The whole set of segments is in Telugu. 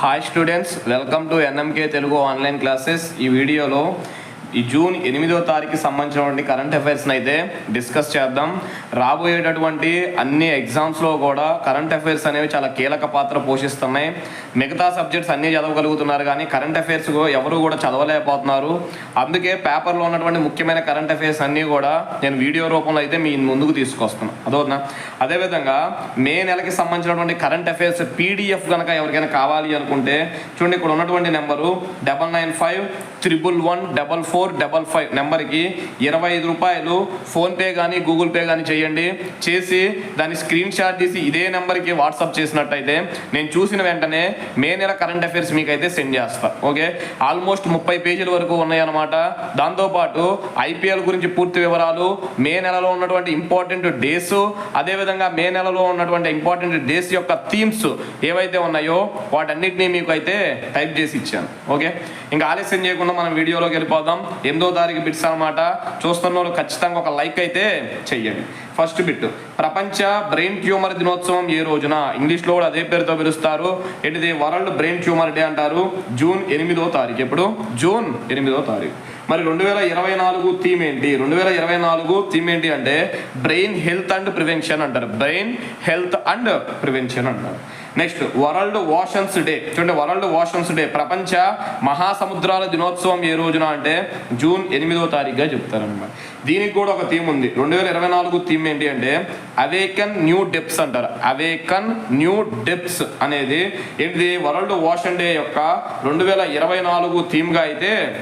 Hi students welcome to NMK Telugu online classes ఈ వీడియోలో ఈ జూన్ ఎనిమిదో తారీఖు సంబంధించినటువంటి కరెంట్ అఫైర్స్ని అయితే డిస్కస్ చేద్దాం. రాబోయేటటువంటి అన్ని ఎగ్జామ్స్లో కూడా కరెంట్ అఫైర్స్ అనేవి చాలా కీలక పాత్ర పోషిస్తున్నాయి. మిగతా సబ్జెక్ట్స్ అన్నీ చదవగలుగుతున్నారు కానీ కరెంట్ అఫైర్స్ ఎవరు కూడా చదవలేకపోతున్నారు. అందుకే పేపర్లో ఉన్నటువంటి ముఖ్యమైన కరెంట్ అఫైర్స్ అన్నీ కూడా నేను వీడియో రూపంలో అయితే మీ ముందుకు తీసుకొస్తున్నాను అదవుతున్నా అదేవిధంగా మే నెలకి సంబంధించినటువంటి కరెంట్ అఫైర్స్ పీడిఎఫ్ కనుక ఎవరికైనా కావాలి అనుకుంటే చూడండి ఇక్కడ ఉన్నటువంటి number double nine five triple one double four four double five నెంబర్కి ఇరవై ఐదు రూపాయలు ఫోన్పే కానీ గూగుల్ పే కానీ చేయండి. చేసి దాన్ని స్క్రీన్ షాట్ తీసి ఇదే నెంబర్కి వాట్సాప్ చేసినట్టయితే నేను చూసిన వెంటనే మే నెల కరెంట్ అఫైర్స్ మీకు అయితే సెండ్ చేస్తా. ఓకే? ఆల్మోస్ట్ ముప్పై పేజీల వరకు ఉన్నాయన్నమాట. దాంతోపాటు ఐపీఎల్ గురించి పూర్తి వివరాలు మే నెలలో ఉన్నటువంటి ఇంపార్టెంట్ డేస్ అదేవిధంగా మే నెలలో ఉన్నటువంటి ఇంపార్టెంట్ డేస్ యొక్క థీమ్స్ ఏవైతే ఉన్నాయో వాటన్నిటినీ మీకు అయితే టైప్ చేసి ఇచ్చాను. ఓకే? ఇంకా ఆలస్యం చేయకుండా మనం వీడియోలోకి వెళ్ళిపోదాం. ఎనిమిదో తారీఖు బిట్స్ అనమాట చూస్తున్న వాళ్ళు ఖచ్చితంగా ఒక లైక్ అయితే చెయ్యండి. ఫస్ట్ బిట్ ప్రపంచ బ్రెయిన్ ట్యూమర్ దినోత్సవం ఏ రోజున? ఇంగ్లీష్లో కూడా అదే పేరుతో పిలుస్తారు. ఏంటిది? వరల్డ్ బ్రెయిన్ ట్యూమర్ డే అంటారు. జూన్ ఎనిమిదో తారీఖు. ఎప్పుడు? జూన్ ఎనిమిదో తారీఖు. మరి రెండు వేల ఇరవై నాలుగు థీమ్ ఏంటి? రెండు వేల ఇరవై నాలుగు థీమ్ ఏంటి అంటే బ్రెయిన్ హెల్త్ అండ్ ప్రివెన్షన్ అంటారు. బ్రెయిన్ హెల్త్ అండ్ ప్రివెన్షన్ అంటారు. Next world oceans day. చూడండి వరల్డ్ వాషన్స్ డే. ప్రపంచ మహాసముద్రాల దినోత్సవం ఏ రోజున అంటే జూన్ ఎనిమిదో తారీఖుగా చెప్తారనమాట దీనికి కూడా ఒక థీమ్ ఉంది. రెండు వేల ఇరవై నాలుగు థీమ్ ఏంటి అంటే అవేకన్ న్యూ డెప్స్ అంటారు. అవేకన్ న్యూ డెప్స్ అనేది ఏంటిది? వరల్డ్ వాషన్ డే యొక్క రెండు వేల ఇరవై నాలుగు థీమ్గా అయితే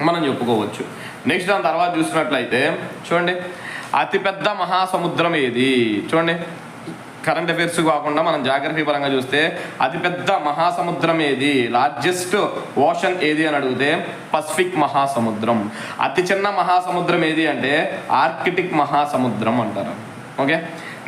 మనం చెప్పుకోవచ్చు. నెక్స్ట్ దాని తర్వాత చూసినట్లయితే చూడండి అతిపెద్ద మహాసముద్రం ఏది? చూడండి కరెంట్ అఫైర్స్ కాకుండా మనం జాగ్రఫీ పరంగా చూస్తే అతిపెద్ద మహాసముద్రం ఏది? లార్జెస్ట్ ఓషన్ ఏది అని అడిగితే పసిఫిక్ మహాసముద్రం. అతి చిన్న మహాసముద్రం ఏది అంటే ఆర్కిటిక్ మహాసముద్రం అంటారు. ఓకే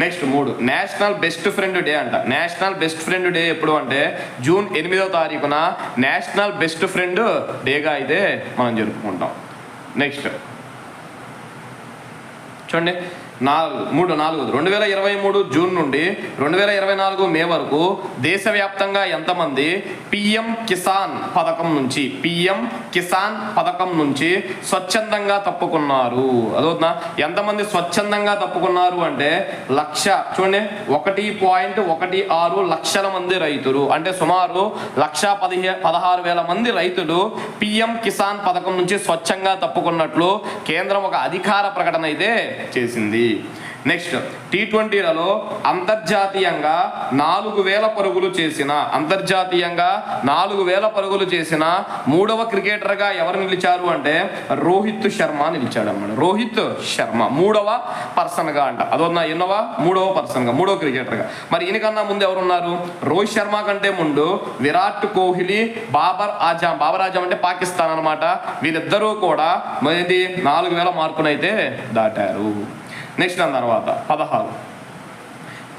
నెక్స్ట్ మూడు. నేషనల్ బెస్ట్ ఫ్రెండ్ డే అంట. నేషనల్ బెస్ట్ ఫ్రెండ్ డే ఎప్పుడు అంటే జూన్ ఎనిమిదో తారీఖున నేషనల్ బెస్ట్ ఫ్రెండ్ డేగా అయితే మనం జరుపుకుంటాం. నెక్స్ట్ చూడండి. నాలుగు మూడు నాలుగు. రెండు వేల ఇరవై మూడు జూన్ నుండి రెండు వేల ఇరవై నాలుగు మే వరకు దేశవ్యాప్తంగా ఎంతమంది పిఎం కిసాన్ పథకం నుంచి పిఎం కిసాన్ పథకం నుంచి స్వచ్ఛందంగా తప్పుకున్నారు? అదవుతుందా ఎంతమంది స్వచ్ఛందంగా తప్పుకున్నారు అంటే లక్ష చూడండి ఒకటి పాయింట్ ఒకటి ఆరు లక్షల మంది రైతులు. అంటే సుమారు లక్ష పదిహే పదహారు వేల మంది రైతులు పిఎం కిసాన్ పథకం నుంచి స్వచ్ఛంగా తప్పుకున్నట్లు కేంద్రం ఒక అధికార ప్రకటన అయితే చేసింది. నెక్స్ట్ టీ ట్వంటీలలో అంతర్జాతీయంగా నాలుగు వేల పరుగులు చేసిన అంతర్జాతీయంగా నాలుగు వేల పరుగులు చేసిన మూడవ క్రికెటర్గా ఎవరు నిలిచారు అంటే రోహిత్ శర్మ నిలిచాడు అన్నమాట రోహిత్ శర్మ మూడవ పర్సన్గా అంట. అదో నా ఎన్నవ? మూడవ పర్సన్గా మూడవ క్రికెటర్గా. మరి ఈయనకన్నా ముందు ఎవరున్నారు? రోహిత్ శర్మ కంటే ముందు విరాట్ కోహ్లీ బాబర్ ఆజాం బాబర్ ఆజాం అంటే పాకిస్తాన్ అన్నమాట. వీళ్ళిద్దరూ కూడా మరి నాలుగు వేల మార్కునైతే దాటారు. నెక్స్ట్ దాని తర్వాత పదహారు.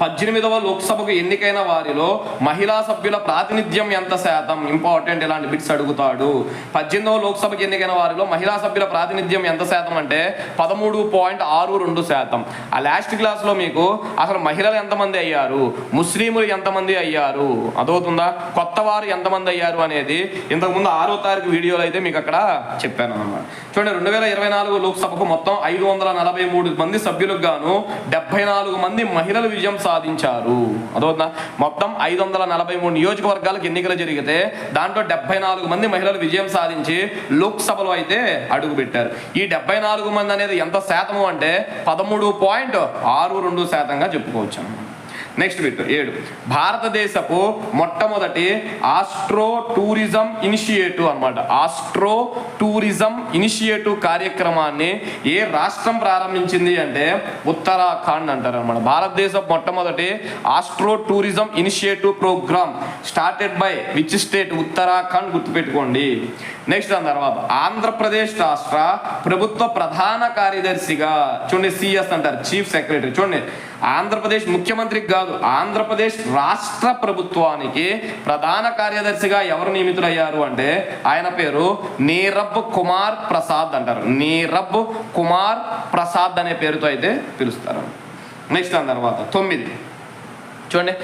పద్దెనిమిదవ లోక్సభకు ఎన్నికైన వారిలో మహిళా సభ్యుల ప్రాతినిధ్యం ఎంత శాతం? ఇంపార్టెంట్ ఇలాంటి బిట్స్ అడుగుతాడు? పద్దెనిమిదవ లోక్సభకు ఎన్నికైన వారిలో మహిళా సభ్యుల ప్రాతినిధ్యం ఎంత శాతం అంటే పదమూడు పాయింట్ ఆరు రెండు శాతం. ఆ లాస్ట్ క్లాస్లో మీకు అసలు మహిళలు ఎంతమంది అయ్యారు? ముస్లింలు ఎంతమంది అయ్యారు? అదవుతుందా? కొత్త వారు ఎంతమంది అయ్యారు అనేది ఇంతకుముందు ఆరో తారీఖు వీడియోలో అయితే మీకు అక్కడ చెప్పాను అనమాట చూడండి రెండు వేల ఇరవై నాలుగు లోక్సభకు మొత్తం ఐదు వందల నలభై మూడు మంది సభ్యులకు గాను డెబ్బై నాలుగు మంది మహిళలు విజయం సాధించారు. అదవుతుందా మొత్తం ఐదు వందల నలభై మూడు నియోజకవర్గాలకు ఎన్నికలు జరిగితే దాంట్లో డెబ్బై నాలుగు మంది మహిళలు విజయం సాధించి లోక్సభలో అయితే అడుగు పెట్టారు ఈ డెబ్బై నాలుగు మంది అనేది ఎంత శాతము అంటే పదమూడు పాయింట్ ఆరు రెండు శాతంగా చెప్పుకోవచ్చు నెక్స్ట్ బిట్ ఏడు. భారతదేశపు మొట్టమొదటి ఆస్ట్రో టూరిజం ఇనిషియేటివ్ అన్నమాట. ఆస్ట్రో టూరిజం ఇనిషియేటివ్ కార్యక్రమాన్ని ఏ రాష్ట్రం ప్రారంభించింది అంటే ఉత్తరాఖండ్ అంటారు అనమాట భారతదేశం మొట్టమొదటి astro tourism initiative program started by which state Uttarakhand గుర్తుపెట్టుకోండి. నెక్స్ట్ దాని తర్వాత ఆంధ్రప్రదేశ్ రాష్ట్ర ప్రభుత్వ ప్రధాన కార్యదర్శిగా చూడండి సిఎస్ అంటారు చీఫ్ సెక్రటరీ చూడండి ఆంధ్రప్రదేశ్ ముఖ్యమంత్రికి కాదు ఆంధ్రప్రదేశ్ రాష్ట్ర ప్రభుత్వానికి ప్రధాన కార్యదర్శిగా ఎవరు నియమితులయ్యారు అంటే ఆయన పేరు నీరబ్ కుమార్ ప్రసాద్ అంటారు. నీరబ్ కుమార్ ప్రసాద్ అనే పేరుతో అయితే పిలుస్తారు. నెక్స్ట్ దాని తర్వాత తొమ్మిది. చూడండి.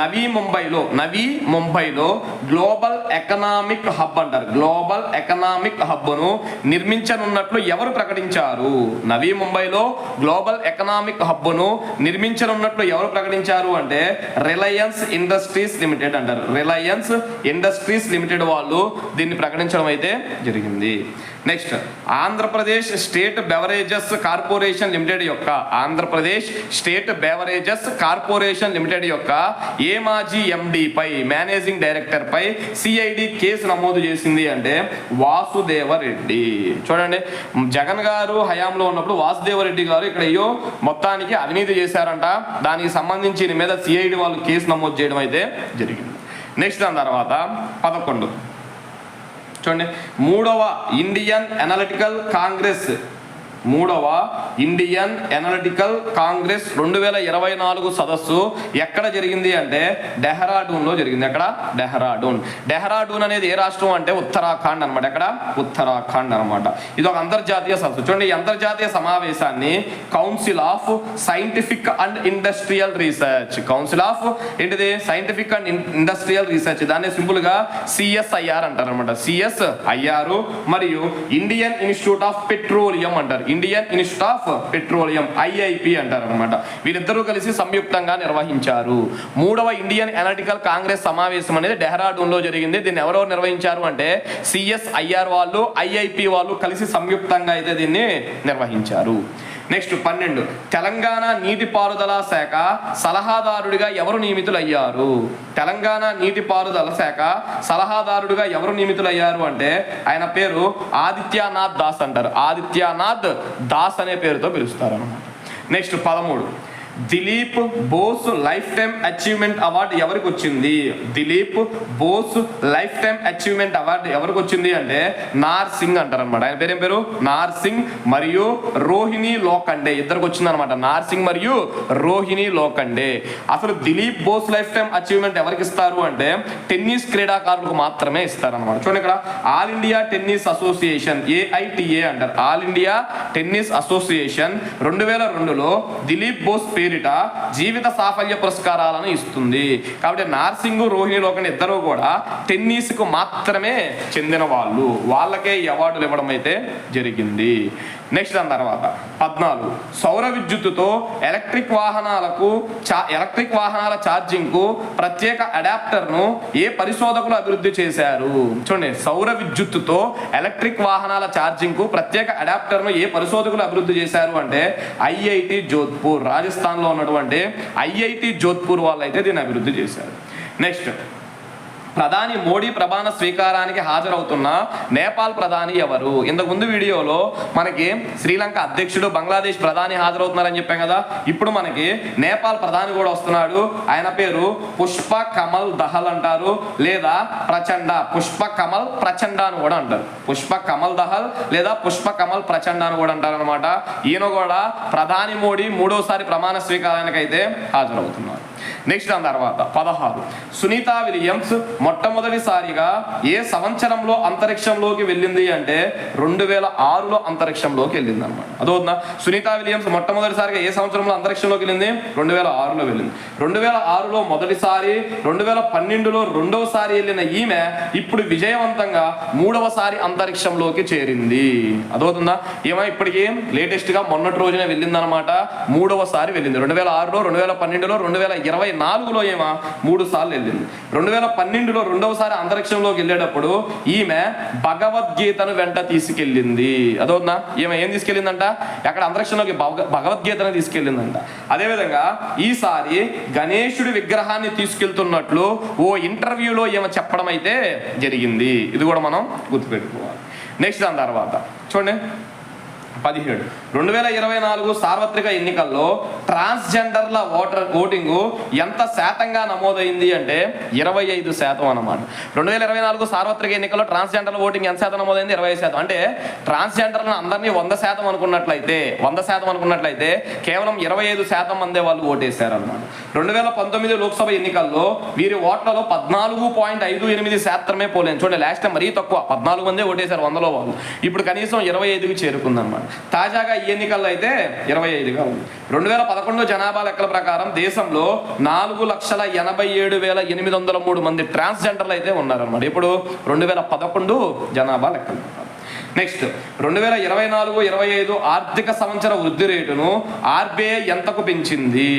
నవీ ముంబైలో నవీ ముంబైలో గ్లోబల్ ఎకనామిక్ హబ్ అంటారు. గ్లోబల్ ఎకనామిక్ హబ్ను నిర్మించనున్నట్లు ఎవరు ప్రకటించారు? నవీ ముంబైలో గ్లోబల్ ఎకనామిక్ హబ్ను నిర్మించనున్నట్లు ఎవరు ప్రకటించారు అంటే రిలయన్స్ ఇండస్ట్రీస్ లిమిటెడ్ అంటారు. రిలయన్స్ ఇండస్ట్రీస్ లిమిటెడ్ వాళ్ళు దీన్ని ప్రకటించడం అయితే జరిగింది. Next Andhra Pradesh state beverages corporation limited యొక్క Andhra Pradesh state beverages corporation limited యొక్క ఏ మాజీ ఎండి పై మేనేజింగ్ డైరెక్టర్ పై సిఐడి కేసు నమోదు చేసింది అంటే వాసుదేవరెడ్డి. చూడండి జగన్ గారు హయాంలో ఉన్నప్పుడు వాసుదేవరెడ్డి గారు ఇక్కడ అయ్యో మొత్తానికి అవినీతి చేశారంట. దానికి సంబంధించి మీద సిఐడి వాళ్ళు కేసు నమోదు చేయడం అయితే జరిగింది. నెక్స్ట్ దాని తర్వాత పదకొండు. చూడండి మూడవ ఇండియన్ అనలిటికల్ కాంగ్రెస్ మూడవ ఇండియన్ ఎనలిటికల్ కాంగ్రెస్ రెండు వేల ఇరవై నాలుగు సదస్సు ఎక్కడ జరిగింది అంటే డెహ్రాడూన్లో జరిగింది. ఎక్కడ? డెహ్రాడూన్. డెహ్రాడూన్ అనేది ఏ రాష్ట్రం అంటే ఉత్తరాఖండ్ అనమాట ఎక్కడ? ఉత్తరాఖండ్ అనమాట ఇది ఒక అంతర్జాతీయ సదస్సు. చూడండి ఈ అంతర్జాతీయ సమావేశాన్ని council of scientific and industrial research council of ఏంటిది? సైంటిఫిక్ అండ్ ఇండస్ట్రియల్ రీసెర్చ్ దాన్ని సింపుల్గా సిఎస్ఐఆర్ అంటారు అనమాట సిఎస్ఐఆర్ మరియు ఇండియన్ ఇన్స్టిట్యూట్ ఆఫ్ పెట్రోలియం అంటారు. Indian Institute of Petroleum IIP అంటారు అనమాట వీరిద్దరూ కలిసి సంయుక్తంగా నిర్వహించారు. మూడవ ఇండియన్ ఎనలిటికల్ కాంగ్రెస్ సమావేశం అనేది డెహ్రాడూన్లో జరిగింది. దీన్ని ఎవరెవరు నిర్వహించారు అంటే సిఎస్ఐఆర్ వాళ్ళు ఐఐపి వాళ్ళు కలిసి సంయుక్తంగా అయితే దీన్ని నిర్వహించారు. నెక్స్ట్ పన్నెండు. తెలంగాణ నీటిపారుదల శాఖ సలహాదారుడిగా ఎవరు నియమితులయ్యారు? తెలంగాణ నీటిపారుదల శాఖ సలహాదారుడిగా ఎవరు నియమితులయ్యారు అంటే ఆయన పేరు ఆదిత్యనాథ్ దాస్ అంటారు. ఆదిత్యనాథ్ దాస్ అనే పేరుతో పిలుస్తారు అనమాట నెక్స్ట్ పదమూడు. Dilip Bose lifetime achievement award ఎవరికి వచ్చింది? Dilip Bose lifetime achievement award ఎవరికి వచ్చింది అంటే నార్ సింగ్ అంటారనమాట ఆయన పేరేం పేరు? నార్ సింగ్ మరియు రోహిణి లోకండే. ఇద్దరికి వచ్చింది అనమాట నార్ సింగ్ మరియు రోహిణి లోకండే. అసలు Dilip Bose lifetime achievement ఎవరికి ఇస్తారు అంటే టెన్నిస్ క్రీడాకారులకు మాత్రమే ఇస్తారు అనమాట చూడండి ఇక్కడ. All India Tennis Association AITA అంటారు. ఆల్ ఇండియా టెన్నిస్ అసోసియేషన్ రెండు వేల రెండులో దిలీప్ బోస్ పేరిట జీవిత సాఫల్య పురస్కారాలను ఇస్తుంది. కాబట్టి నార్సింగ్ రోహిణి లోకన్ ఇద్దరు కూడా టెన్నిస్కు మాత్రమే చెందిన వాళ్ళు. వాళ్ళకే ఈ అవార్డులు ఇవ్వడం అయితే జరిగింది. నెక్స్ట్ దాని తర్వాత పద్నాలుగు. సౌర విద్యుత్తుతో ఎలక్ట్రిక్ వాహనాలకు చా ఎలక్ట్రిక్ వాహనాల ఛార్జింగ్కు ప్రత్యేక అడాప్టర్ను ఏ పరిశోధకులు అభివృద్ధి చేశారు? చూడండి సౌర విద్యుత్తుతో ఎలక్ట్రిక్ వాహనాల ఛార్జింగ్కు ప్రత్యేక అడాప్టర్ను ఏ పరిశోధకులు అభివృద్ధి చేశారు అంటే ఐఐటి జోధ్పూర్ రాజస్థాన్లో ఉన్నటువంటి ఐఐటి జోధ్పూర్ వాళ్ళు అయితే దీన్ని అభివృద్ధి చేశారు. నెక్స్ట్ ప్రధాని మోడీ ప్రమాణ స్వీకారానికి హాజరవుతున్న నేపాల్ ప్రధాని ఎవరు? ఇంతకుముందు వీడియోలో మనకి శ్రీలంక అధ్యక్షుడు బంగ్లాదేశ్ ప్రధాని హాజరవుతున్నారని చెప్పాం కదా. ఇప్పుడు మనకి నేపాల్ ప్రధాని కూడా వస్తున్నాడు. ఆయన పేరు పుష్ప కమల్ దహల్ అంటారు. లేదా ప్రచండ పుష్ప కమల్ ప్రచండ అని కూడా అంటారు. పుష్ప కమల్ దహల్ లేదా పుష్ప కమల్ ప్రచండ అని కూడా అంటారు అనమాట ఈయన కూడా ప్రధాని మోడీ మూడోసారి ప్రమాణ స్వీకారానికి అయితే హాజరవుతున్నారు. నెక్స్ట్ దాని తర్వాత పదహారు. సునీత విలియమ్స్ మొట్టమొదటిసారిగా ఏ సంవత్సరంలో అంతరిక్షంలోకి వెళ్ళింది అంటే రెండు వేల ఆరులో అంతరిక్షంలోకి వెళ్ళింది అనమాట అదవుతుందా సునీతా విలియమ్స్ మొట్టమొదటిసారిగా ఏ సంవత్సరంలో అంతరిక్షంలోకి వెళ్ళింది? రెండు వేల ఆరులో వెళ్ళింది. రెండు వేల ఆరులో మొదటిసారి రెండు వేల పన్నెండులో రెండవసారి వెళ్ళిన ఈమె ఇప్పుడు విజయవంతంగా మూడవసారి అంతరిక్షంలోకి చేరింది. అదవుతుందా ఈమె ఇప్పటికీ? లేటెస్ట్గా మొన్నటి రోజునే వెళ్ళిందనమాట మూడవసారి వెళ్ళింది. రెండు వేల ఆరులో రెండు వేల పన్నెండులో రెండు వేల ఇరవై నాలుగులో ఏమో? మూడు సార్లు వెళ్ళింది. రెండు వేల పన్నెండులో రెండవసారి అంతరిక్షంలోకి వెళ్ళేటప్పుడు ఈమె భగవద్గీతను వెంట తీసుకెళ్ళింది. అదవుతుందా ఈమె ఏం తీసుకెళ్ళిందంట? ఎక్కడ అంతరిక్షంలోకి భగ- భగవద్గీతను తీసుకెళ్ళిందంట. అదేవిధంగా ఈసారి గణేశుడి విగ్రహాన్ని తీసుకెళ్తున్నట్లు ఓ ఇంటర్వ్యూలో ఏమో చెప్పడం అయితే జరిగింది. ఇది కూడా మనం గుర్తుపెట్టుకోవాలి. నెక్స్ట్ దాని తర్వాత. చూడండి. పదిహేడు. రెండు వేల ఇరవై నాలుగు సార్వత్రిక ఎన్నికల్లో ట్రాన్స్జెండర్ల ఓటర్ ఓటింగ్ ఎంత శాతంగా నమోదైంది అంటే ఇరవై ఐదు శాతం అన్నమాట. రెండు వేల ఇరవై నాలుగు సార్వత్రిక ఎన్నికల్లో ట్రాన్స్జెండర్ల ఓటింగ్ ఎంత శాతం నమోదైంది? ఇరవై శాతం. అంటే ట్రాన్స్జెండర్లను అందరినీ వంద శాతం అనుకున్నట్లయితే వంద శాతం అనుకున్నట్లయితే కేవలం ఇరవై ఐదు శాతం మందే వాళ్ళు ఓటేశారు అనమాట రెండు వేల పంతొమ్మిది లోక్సభ ఎన్నికల్లో వీరి ఓట్లలో పద్నాలుగు పాయింట్ ఐదు ఎనిమిది శాతమే పోలేదు. చూడండి లాస్ట్ టైం మరీ తక్కువ. పద్నాలుగు మందే ఓటేశారు వందలో వాళ్ళు. ఇప్పుడు కనీసం ఇరవై ఐదుకి చేరుకుందన్నమాట. తాజాగా ఎన్నికల్లో అయితే ఇరవై ఐదుగా ఉంది. రెండు వేల పదకొండు జనాభా లెక్కల ప్రకారం దేశంలో నాలుగు లక్షల ఎనభై ఏడు వేల ఎనిమిది వందల మూడు మంది ట్రాన్స్జెండర్లు అయితే ఉన్నారనమాట ఇప్పుడు రెండు వేల పదకొండు జనాభా లెక్కలు. నెక్స్ట్ రెండు వేల ఇరవై నాలుగు ఇరవై ఐదు ఆర్థిక సంవత్సర వృద్ధి రేటును ఆర్బీఐ ఎంతకు పెంచింది?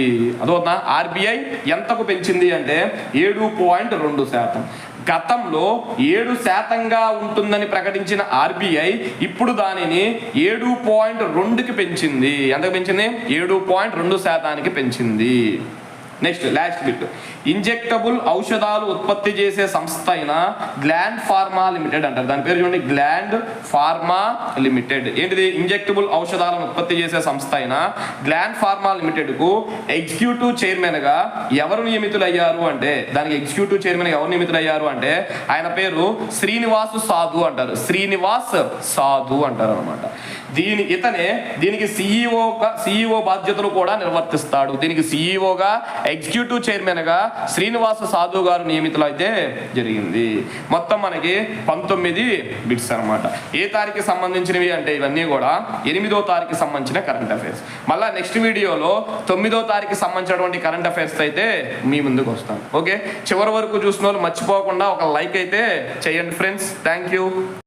అదోనా ఆర్బీఐ ఎంతకు పెంచింది అంటే ఏడు పాయింట్ రెండు శాతం. గతంలో ఏడు శాతంగా ఉంటుందని ప్రకటించిన ఆర్బీఐ ఇప్పుడు దానిని ఏడు పాయింట్ రెండుకి పెంచింది. ఎంతకు పెంచింది? ఏడు పాయింట్ రెండు శాతానికి పెంచింది. నెక్స్ట్ లాస్ట్ బిట్ ఇంజెక్టబుల్ ఔషధాలు ఉత్పత్తి చేసే సంస్థ అయిన గ్లాండ్ ఫార్మా లిమిటెడ్ అంటారు. దాని పేరు చూడండి. గ్లాండ్ ఫార్మా లిమిటెడ్ ఏంటిది? ఇంజెక్టబుల్ ఔషధాలను ఉత్పత్తి చేసే సంస్థ అయిన గ్లాండ్ ఫార్మా లిమిటెడ్కు ఎగ్జిక్యూటివ్ చైర్మన్గా ఎవరు నియమితులయ్యారు అంటే దానికి ఎగ్జిక్యూటివ్ చైర్మన్ ఎవరు ఎవరు నియమితులయ్యారు అంటే ఆయన పేరు శ్రీనివాస్ సాధు అంటారు. శ్రీనివాస్ సాధు అంటారు అనమాట దీని ఇతనే దీనికి సిఇఓ సిఇఓ బాధ్యతలు కూడా నిర్వర్తిస్తాడు. దీనికి సిఇఓగా ఎగ్జిక్యూటివ్ చైర్మన్గా శ్రీనివాస సాధు గారు నియమితులు అయితే జరిగింది. మొత్తం మనకి పంతొమ్మిది బిట్స్ అనమాట ఏ తారీఖుకి సంబంధించినవి అంటే ఇవన్నీ కూడా ఎనిమిదో తారీఖు సంబంధించిన కరెంట్ అఫైర్స్ మళ్ళా నెక్స్ట్ వీడియోలో తొమ్మిదో తారీఖుకి సంబంధించినటువంటి కరెంట్ అఫైర్స్ అయితే మీ ముందుకు వస్తాను. ఓకే? చివరి వరకు చూసిన వాళ్ళు మర్చిపోకుండా ఒక లైక్ అయితే చేయండి ఫ్రెండ్స్ థ్యాంక్ యూ